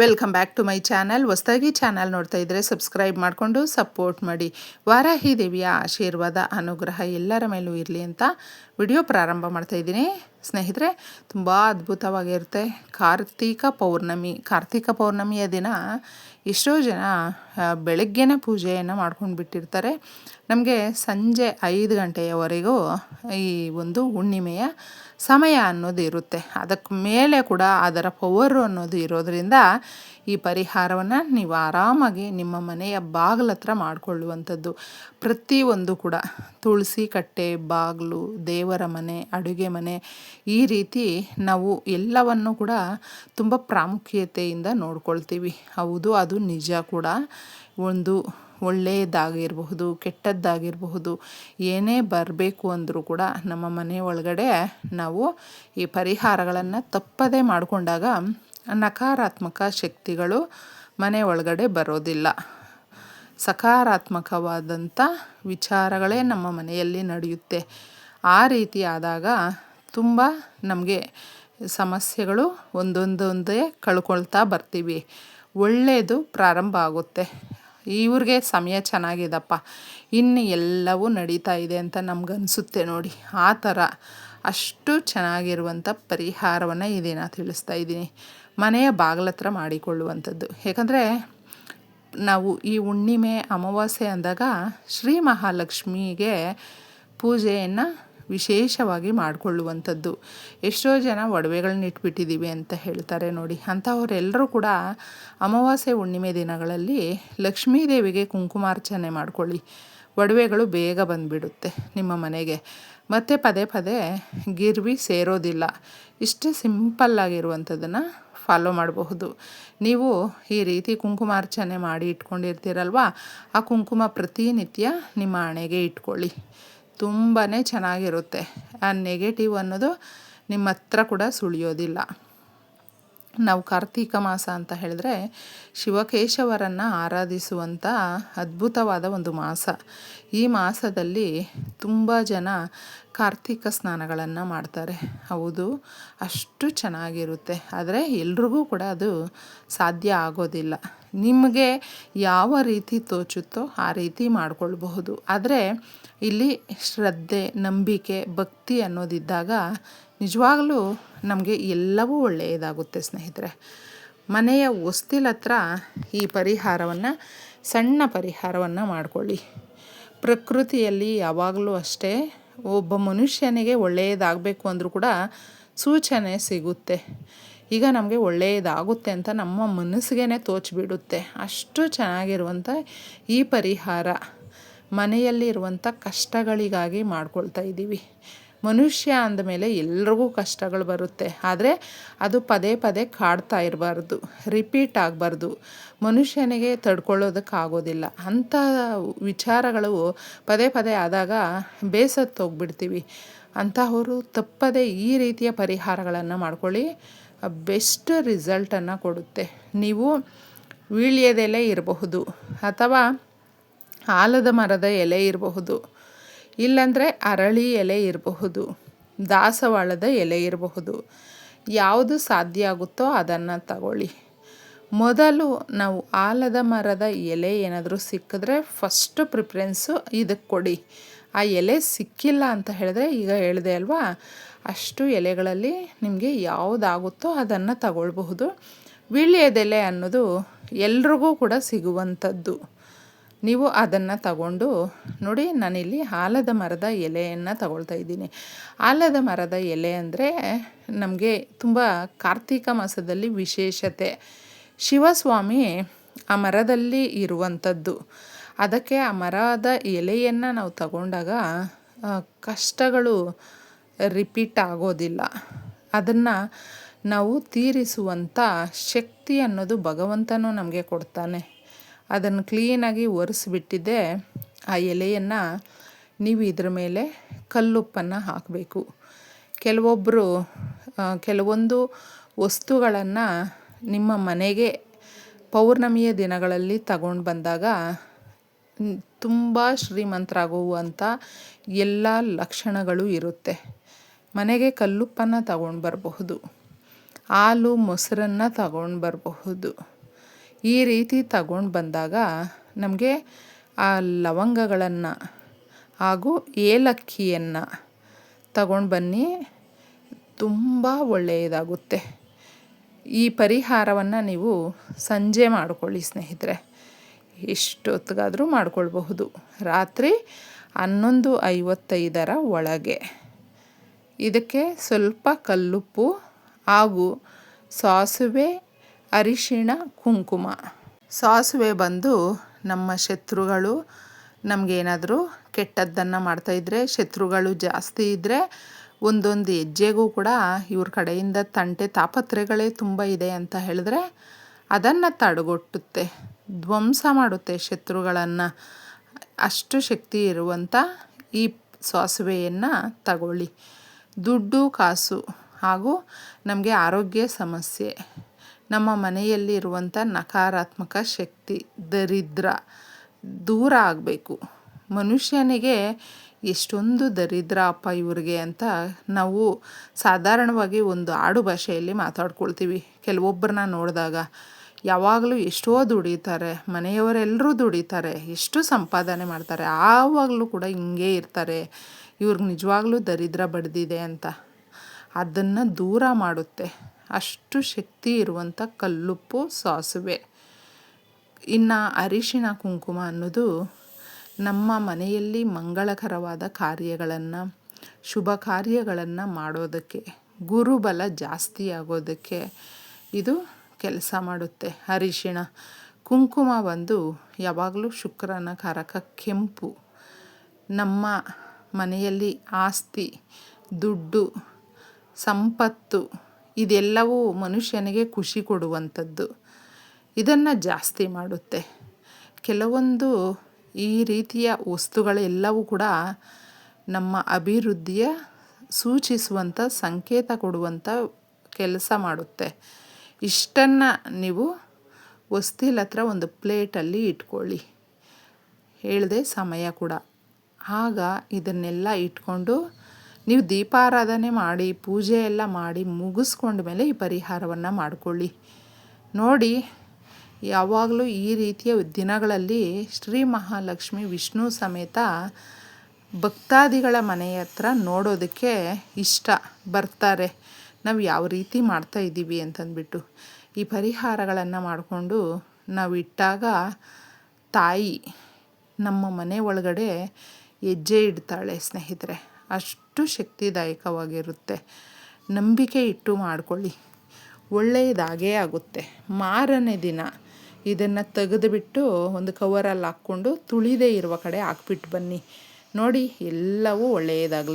Welcome back to my channel. ಹೊಸದಾಗಿ channel ನೋಡ್ತಾ ಇದ್ದರೆ ಸಬ್ಸ್ಕ್ರೈಬ್ ಮಾಡಿಕೊಂಡು ಸಪೋರ್ಟ್ ಮಾಡಿ. ವಾರಾಹಿ ದೇವಿಯ ಆಶೀರ್ವಾದ, ಅನುಗ್ರಹ ಎಲ್ಲರ ಮೇಲೂ ಇರಲಿ ಅಂತ ವಿಡಿಯೋ ಪ್ರಾರಂಭ ಮಾಡ್ತಾ ಇದ್ದೀನಿ. ಸ್ನೇಹಿತರೆ, ತುಂಬ ಅದ್ಭುತವಾಗಿರುತ್ತೆ. ಕಾರ್ತೀಕ ಪೌರ್ಣಮಿ, ಕಾರ್ತೀಕ ಪೌರ್ಣಮಿಯ ದಿನ ಎಷ್ಟೋ ಜನ ಬೆಳಗ್ಗೆನೇ ಪೂಜೆಯನ್ನು ಮಾಡ್ಕೊಂಡು ಬಿಟ್ಟಿರ್ತಾರೆ ನಮಗೆ ಸಂಜೆ ಐದು ಗಂಟೆಯವರೆಗೂ ಈ ಒಂದು ಹುಣ್ಣಿಮೆಯ ಸಮಯ ಅನ್ನೋದು ಇರುತ್ತೆ. ಅದಕ್ಕೆ ಮೇಲೆ ಕೂಡ ಅದರ ಪವರು ಅನ್ನೋದು ಇರೋದರಿಂದ ಈ ಪರಿಹಾರವನ್ನು ನೀವು ಆರಾಮಾಗಿ ನಿಮ್ಮ ಮನೆಯ ಬಾಗಿಲ ಹತ್ರ ಮಾಡಿಕೊಳ್ಳುವಂಥದ್ದು. ಪ್ರತಿಯೊಂದು ಕೂಡ ತುಳಸಿ ಕಟ್ಟೆ, ಬಾಗಿಲು, ದೇವರ ಮನೆ, ಅಡುಗೆ ಮನೆ ಈ ರೀತಿ ನಾವು ಎಲ್ಲವನ್ನು ಕೂಡ ತುಂಬ ಪ್ರಾಮುಖ್ಯತೆಯಿಂದ ನೋಡ್ಕೊಳ್ತೀವಿ. ಹೌದು, ಅದು ನಿಜ ಕೂಡ. ಒಂದು ಒಳ್ಳೆಯದಾಗಿರಬಹುದು, ಕೆಟ್ಟದ್ದಾಗಿರಬಹುದು, ಏನೇ ಬರಬೇಕು ಅಂದರೂ ಕೂಡ ನಮ್ಮ ಮನೆ ಒಳಗಡೆ ನಾವು ಈ ಪರಿಹಾರಗಳನ್ನು ತಪ್ಪದೇ ಮಾಡಿಕೊಂಡಾಗ ನಕಾರಾತ್ಮಕ ಶಕ್ತಿಗಳು ಮನೆ ಒಳಗಡೆ ಬರೋದಿಲ್ಲ. ಸಕಾರಾತ್ಮಕವಾದಂಥ ವಿಚಾರಗಳೇ ನಮ್ಮ ಮನೆಯಲ್ಲಿ ನಡೆಯುತ್ತೆ. ಆ ರೀತಿ ಆದಾಗ ತುಂಬ ನಮಗೆ ಸಮಸ್ಯೆಗಳು ಒಂದೊಂದೊಂದೇ ಕಳ್ಕೊಳ್ತಾ ಬರ್ತೀವಿ. ಒಳ್ಳೆಯದು ಪ್ರಾರಂಭ ಆಗುತ್ತೆ. ಇವ್ರಿಗೆ ಸಮಯ ಚೆನ್ನಾಗಿದಪ್ಪ ಇನ್ನು ಎಲ್ಲವೂ ನಡೀತಾ ಇದೆ ಅಂತ ನಮ್ಗನ್ಸುತ್ತೆ ನೋಡಿ. ಆ ಥರ ಅಷ್ಟು ಚೆನ್ನಾಗಿರುವಂಥ ಪರಿಹಾರವನ್ನು ಇದೇನ ದಿನ ತಿಳಿಸ್ತಾ ಇದ್ದೀನಿ. ಮನೆಯ ಬಾಗಿಲತ್ರ ಮಾಡಿಕೊಳ್ಳುವಂಥದ್ದು. ಯಾಕಂದರೆ ನಾವು ಈ ಹುಣ್ಣಿಮೆ ಅಮಾವಾಸ್ಯೆ ಅಂದಾಗ ಶ್ರೀ ಮಹಾಲಕ್ಷ್ಮಿಗೆ ಪೂಜೆಯನ್ನು ವಿಶೇಷವಾಗಿ ಮಾಡಿಕೊಳ್ಳುವಂಥದ್ದು. ಎಷ್ಟೋ ಜನ ಒಡವೆಗಳನ್ನ ಇಟ್ಬಿಟ್ಟಿದ್ದೀವಿ ಅಂತ ಹೇಳ್ತಾರೆ ನೋಡಿ. ಅಂಥವರೆಲ್ಲರೂ ಕೂಡ ಅಮಾವಾಸ್ಯೆ ಹುಣ್ಣಿಮೆ ದಿನಗಳಲ್ಲಿ ಲಕ್ಷ್ಮೀ ದೇವಿಗೆ ಕುಂಕುಮಾರ್ಚನೆ ಮಾಡ್ಕೊಳ್ಳಿ. ಒಡವೆಗಳು ಬೇಗ ಬಂದುಬಿಡುತ್ತೆ ನಿಮ್ಮ ಮನೆಗೆ. ಮತ್ತು ಪದೇ ಪದೇ ಗಿರ್ವಿ ಸೇರೋದಿಲ್ಲ. ಇಷ್ಟು ಸಿಂಪಲ್ಲಾಗಿರುವಂಥದ್ದನ್ನು ಫಾಲೋ ಮಾಡಬಹುದು. ನೀವು ಈ ರೀತಿ ಕುಂಕುಮಾರ್ಚನೆ ಮಾಡಿ ಇಟ್ಕೊಂಡಿರ್ತೀರಲ್ವ? ಆ ಕುಂಕುಮ ಪ್ರತಿನಿತ್ಯ ನಿಮ್ಮ ಹಣೆಗೆ ಇಟ್ಕೊಳ್ಳಿ. ತುಂಬಾ ಚೆನ್ನಾಗಿರುತ್ತೆ. ಆ ನೆಗೆಟಿವ್ ಅನ್ನೋದು ನಿಮ್ಮ ಹತ್ರ ಕೂಡ ಸುಳಿಯೋದಿಲ್ಲ. ನಾವು ಕಾರ್ತೀಕ ಮಾಸ ಅಂತ ಹೇಳಿದ್ರೆ ಶಿವಕೇಶವರನ್ನು ಆರಾಧಿಸುವಂಥ ಅದ್ಭುತವಾದ ಒಂದು ಮಾಸ. ಈ ಮಾಸದಲ್ಲಿ ತುಂಬ ಜನ ಕಾರ್ತೀಕ ಸ್ನಾನಗಳನ್ನು ಮಾಡ್ತಾರೆ. ಹೌದು, ಅಷ್ಟು ಚೆನ್ನಾಗಿರುತ್ತೆ. ಆದರೆ ಎಲ್ರಿಗೂ ಕೂಡ ಅದು ಸಾಧ್ಯ ಆಗೋದಿಲ್ಲ. ನಿಮಗೆ ಯಾವ ರೀತಿ ತೋಚುತ್ತೋ ಆ ರೀತಿ ಮಾಡಿಕೊಳ್ಬಹುದು. ಆದರೆ ಇಲ್ಲಿ ಶ್ರದ್ಧೆ, ನಂಬಿಕೆ, ಭಕ್ತಿ ಅನ್ನೋದಿದ್ದಾಗ ನಿಜವಾಗಲೂ ನಮಗೆ ಎಲ್ಲವೂ ಒಳ್ಳೆಯದಾಗುತ್ತೆ ಸ್ನೇಹಿತರೆ. ಮನೆಯ ಹತ್ರ ಈ ಪರಿಹಾರವನ್ನು, ಸಣ್ಣ ಪರಿಹಾರವನ್ನು ಮಾಡಿಕೊಳ್ಳಿ. ಪ್ರಕೃತಿಯಲ್ಲಿ ಯಾವಾಗಲೂ ಅಷ್ಟೇ ಒಬ್ಬ ಮನುಷ್ಯನಿಗೆ ಒಳ್ಳೆಯದಾಗಬೇಕು ಅಂದರೂ ಕೂಡ ಸೂಚನೆ ಸಿಗುತ್ತೆ. ಈಗ ನಮಗೆ ಒಳ್ಳೆಯದಾಗುತ್ತೆ ಅಂತ ನಮ್ಮ ಮನಸ್ಸಿಗೆ ತೋಚಿಬಿಡುತ್ತೆ. ಅಷ್ಟು ಚೆನ್ನಾಗಿರುವಂಥ ಈ ಪರಿಹಾರ ಮನೆಯಲ್ಲಿರುವಂಥ ಕಷ್ಟಗಳಿಗಾಗಿ ಮಾಡ್ಕೊಳ್ತಾ ಇದ್ದೀವಿ ಮನುಷ್ಯ ಅಂದಮೇಲೆ ಎಲ್ರಿಗೂ ಕಷ್ಟಗಳು ಬರುತ್ತೆ. ಆದರೆ ಅದು ಪದೇ ಪದೇ ಕಾಡ್ತಾ ಇರಬಾರ್ದು, ರಿಪೀಟ್ ಆಗಬಾರ್ದು. ಮನುಷ್ಯನಿಗೆ ತಡ್ಕೊಳ್ಳೋದಕ್ಕಾಗೋದಿಲ್ಲ ಅಂಥ ವಿಚಾರಗಳು ಪದೇ ಪದೇ ಆದಾಗ ಬೇಸತ್ತು ಹೋಗ್ಬಿಡ್ತೀವಿ. ಅಂತಹವರು ತಪ್ಪದೇ ಈ ರೀತಿಯ ಪರಿಹಾರಗಳನ್ನು ಮಾಡ್ಕೊಳ್ಳಿ, ಬೆಸ್ಟ್ ರಿಸಲ್ಟನ್ನು ಕೊಡುತ್ತೆ. ನೀವು ವೀಳ್ಯದೆಲೆ ಇರಬಹುದು ಅಥವಾ ಆಲದ ಮರದ ಎಲೆ ಇರಬಹುದು. ಇಲ್ಲಾಂದರೆ ಅರಳಿ ಎಲೆ ಇರಬಹುದು, ದಾಸವಾಳದ ಎಲೆ ಇರಬಹುದು. ಯಾವುದು ಸಾಧ್ಯ ಆಗುತ್ತೋ ಅದನ್ನು ತಗೊಳ್ಳಿ. ಮೊದಲು ನಾವು ಆಲದ ಮರದ ಎಲೆ ಏನಾದರೂ ಸಿಕ್ಕಿದ್ರೆ ಫಸ್ಟು ಪ್ರಿಫರೆನ್ಸು ಇದಕ್ಕೆ ಕೊಡಿ. ಆ ಎಲೆ ಸಿಕ್ಕಿಲ್ಲ ಅಂತ ಹೇಳಿದ್ರೆ ಈಗ ಹೇಳಿದೆ ಅಲ್ವಾ? ಅಷ್ಟು ಎಲೆಗಳಲ್ಲಿ ನಿಮಗೆ ಯಾವುದಾಗುತ್ತೋ ಅದನ್ನು ತಗೊಳ್ಬಹುದು. ವೀಳ್ಯದೆಲೆ ಅನ್ನೋದು ಎಲ್ರಿಗೂ ಕೂಡ ಸಿಗುವಂಥದ್ದು ನೀವು ಅದನ್ನು ತಗೊಂಡು ನೋಡಿ, ನಾನಿಲ್ಲಿ ಆಲದ ಮರದ ಎಲೆಯನ್ನು ತಗೊಳ್ತಾ ಇದ್ದೀನಿ. ಆಲದ ಮರದ ಎಲೆ ಅಂದರೆ ನಮಗೆ ತುಂಬ ಕಾರ್ತೀಕ ಮಾಸದಲ್ಲಿ ವಿಶೇಷತೆ. ಶಿವಸ್ವಾಮಿ ಆ ಮರದಲ್ಲಿ ಇರುವಂಥದ್ದು. ಅದಕ್ಕೆ ಆ ಮರದ ಎಲೆಯನ್ನು ನಾವು ತಗೊಂಡಾಗ ಕಷ್ಟಗಳು ರಿಪೀಟ್ ಆಗೋದಿಲ್ಲ. ಅದನ್ನು ನಾವು ತೀರಿಸುವಂಥ ಶಕ್ತಿ ಅನ್ನೋದು ಭಗವಂತನೂ ನಮಗೆ ಕೊಡ್ತಾನೆ. ಅದನ್ನು ಕ್ಲೀನಾಗಿ ಒರೆಸ್ಬಿಟ್ಟಿದ್ದೆ. ಆ ಎಲೆಯನ್ನು ನೀವು ಇದ್ರ ಮೇಲೆ ಕಲ್ಲುಪ್ಪನ್ನು ಹಾಕಬೇಕು. ಕೆಲವೊಬ್ಬರು ಕೆಲವೊಂದು ವಸ್ತುಗಳನ್ನು ನಿಮ್ಮ ಮನೆಗೆ ಪೌರ್ಣಮಿಯ ದಿನಗಳಲ್ಲಿ ತಗೊಂಡು ಬಂದಾಗ ತುಂಬ ಶ್ರೀಮಂತರಾಗುವಂಥ ಎಲ್ಲ ಲಕ್ಷಣಗಳು ಇರುತ್ತೆ. ಮನೆಗೆ ಕಲ್ಲುಪ್ಪನ್ನು ತಗೊಂಡು ಬರಬಹುದು. ಹಾಲು, ಮೊಸರನ್ನು ತಗೊಂಡು ಬರಬಹುದು. ಈ ರೀತಿ ತಗೊಂಡು ಬಂದಾಗ ನಮಗೆ ಆ ಲವಂಗಗಳನ್ನು ಹಾಗೂ ಏಲಕ್ಕಿಯನ್ನು ತಗೊಂಡು ಬನ್ನಿ. ತುಂಬ ಒಳ್ಳೆಯದಾಗುತ್ತೆ. ಈ ಪರಿಹಾರವನ್ನು ನೀವು ಸಂಜೆ ಮಾಡಿಕೊಳ್ಳಿ ಸ್ನೇಹಿತರೆ. ಎಷ್ಟೊತ್ತಿಗಾದರೂ ಮಾಡಿಕೊಳ್ಬಹುದು. ರಾತ್ರಿ ಹನ್ನೊಂದು ಐವತ್ತೈದರ ಒಳಗೆ. ಇದಕ್ಕೆ ಸ್ವಲ್ಪ ಕಲ್ಲುಪ್ಪು ಹಾಗೂ ಸಾಸುವೆ ಅರಿಶಿಣ, ಕುಂಕುಮ. ಸಾಸುವೆ ಬಂದು ನಮ್ಮ ಶತ್ರುಗಳು ನಮಗೇನಾದರೂ ಕೆಟ್ಟದ್ದನ್ನು ಮಾಡ್ತಾಯಿದ್ರೆ ಶತ್ರುಗಳು ಜಾಸ್ತಿ ಇದ್ದರೆ ಒಂದೊಂದು ಹೆಜ್ಜೆಗೂ ಕೂಡ ಇವ್ರ ಕಡೆಯಿಂದ ತಂಟೆ ತಾಪತ್ರೆಗಳೇ ತುಂಬ ಇದೆ ಅಂತ ಹೇಳಿದ್ರೆ ಅದನ್ನು ತಡೆಗಟ್ಟುತ್ತೆ, ಧ್ವಂಸ ಮಾಡುತ್ತೆ ಶತ್ರುಗಳನ್ನು. ಅಷ್ಟು ಶಕ್ತಿ ಇರುವಂಥ ಈ ಸಾಸುವೆಯನ್ನು ತಗೊಳ್ಳಿ. ದುಡ್ಡು, ಕಾಸು ಹಾಗೂ ನಮಗೆ ಆರೋಗ್ಯ ಸಮಸ್ಯೆ. ನಮ್ಮ ಮನೆಯಲ್ಲಿ ಇರುವಂಥ ನಕಾರಾತ್ಮಕ ಶಕ್ತಿ, ದರಿದ್ರ, ದೂರ ಆಗಬೇಕು. ಮನುಷ್ಯನಿಗೆ ಎಷ್ಟೊಂದು ದರಿದ್ರ, ಅಪ್ಪ ಇವ್ರಿಗೆ ಅಂತ ನಾವು ಸಾಧಾರಣವಾಗಿ ಒಂದು ಆಡು ಭಾಷೆಯಲ್ಲಿ ಮಾತಾಡ್ಕೊಳ್ತೀವಿ. ಕೆಲವೊಬ್ಬರನ್ನ ನೋಡಿದಾಗ ಯಾವಾಗಲೂ ಎಷ್ಟೋ ದುಡಿತಾರೆ, ಮನೆಯವರೆಲ್ಲರೂ ದುಡಿತಾರೆ, ಎಷ್ಟು ಸಂಪಾದನೆ ಮಾಡ್ತಾರೆ, ಆವಾಗಲೂ ಕೂಡ ಹಿಂಗೆ ಇರ್ತಾರೆ. ಇವ್ರಿಗೆ ನಿಜವಾಗ್ಲೂ ದರಿದ್ರ ಬಡ್ದಿದೆ ಅಂತ. ಅದನ್ನು ದೂರ ಮಾಡುತ್ತೆ. ಅಷ್ಟು ಶಕ್ತಿ ಇರುವಂಥ ಕಲ್ಲುಪ್ಪು ಸಾಸುವೆ. ಇನ್ನು ಅರಿಶಿಣ ಕುಂಕುಮ ಅನ್ನೋದು ನಮ್ಮ ಮನೆಯಲ್ಲಿ ಮಂಗಳಕರವಾದ ಕಾರ್ಯಗಳನ್ನು, ಶುಭ ಕಾರ್ಯಗಳನ್ನು ಮಾಡೋದಕ್ಕೆ, ಗುರುಬಲ ಜಾಸ್ತಿ ಆಗೋದಕ್ಕೆ ಇದು ಕೆಲಸ ಮಾಡುತ್ತೆ. ಅರಿಶಿಣ ಕುಂಕುಮ ಬಂದು ಯಾವಾಗಲೂ ಶುಕ್ರನ ಕಾರಕ ಕೆಂಪು. ನಮ್ಮ ಮನೆಯಲ್ಲಿ ಆಸ್ತಿ, ದುಡ್ಡು, ಸಂಪತ್ತು ಇದೆಲ್ಲವೂ ಮನುಷ್ಯನಿಗೆ ಖುಷಿ ಕೊಡುವಂಥದ್ದು. ಇದನ್ನು ಜಾಸ್ತಿ ಮಾಡುತ್ತೆ. ಕೆಲವೊಂದು ಈ ರೀತಿಯ ವಸ್ತುಗಳೆಲ್ಲವೂ ಕೂಡ ನಮ್ಮ ಅಭಿವೃದ್ಧಿಯ ಸೂಚಿಸುವಂಥ, ಸಂಕೇತ ಕೊಡುವಂಥ ಕೆಲಸ ಮಾಡುತ್ತೆ. ಇಷ್ಟನ್ನು ನೀವು ವಸ್ತಿಲ್ ಹತ್ರ ಒಂದು ಪ್ಲೇಟಲ್ಲಿ ಇಟ್ಕೊಳ್ಳಿ. ಹೇಳಿದೆ ಸಮಯ ಕೂಡ. ಆಗ ಇದನ್ನೆಲ್ಲ ಇಟ್ಕೊಂಡು ನೀವು ದೀಪಾರಾಧನೆ ಮಾಡಿ, ಪೂಜೆ ಎಲ್ಲ ಮಾಡಿ ಮೇಲೆ ಈ ಪರಿಹಾರವನ್ನು ಮಾಡಿಕೊಳ್ಳಿ. ನೋಡಿ, ಯಾವಾಗಲೂ ಈ ರೀತಿಯ ದಿನಗಳಲ್ಲಿ ಶ್ರೀ ಮಹಾಲಕ್ಷ್ಮಿ ವಿಷ್ಣು ಸಮೇತ ಭಕ್ತಾದಿಗಳ ಮನೆಯ ಹತ್ರ ನೋಡೋದಕ್ಕೆ ಇಷ್ಟ. ಬರ್ತಾರೆ. ನಾವು ಯಾವ ರೀತಿ ಮಾಡ್ತಾ ಇದ್ದೀವಿ ಅಂತಂದ್ಬಿಟ್ಟು. ಈ ಪರಿಹಾರಗಳನ್ನು ಮಾಡಿಕೊಂಡು ನಾವು ಇಟ್ಟಾಗ ತಾಯಿ ನಮ್ಮ ಮನೆ ಒಳಗಡೆ ಹೆಜ್ಜೆ ಇಡ್ತಾಳೆ ಸ್ನೇಹಿತರೆ. ಅಷ್ಟು ಶಕ್ತಿದಾಯಕವಾಗಿರುತ್ತೆ. ನಂಬಿಕೆ ಇಟ್ಟು ಮಾಡಿಕೊಳ್ಳಿ. ಒಳ್ಳೆಯದಾಗೇ ಆಗುತ್ತೆ. ಮಾರನೇ ದಿನ ಇದನ್ನು ತೆಗೆದುಬಿಟ್ಟು ಒಂದು ಕವರಲ್ಲಿ ಹಾಕ್ಕೊಂಡು ತುಳಿದೇ ಇರುವ ಕಡೆ ಹಾಕ್ಬಿಟ್ಟು ಬನ್ನಿ. ನೋಡಿ, ಎಲ್ಲವೂ ಒಳ್ಳೆಯದಾಗಲಿ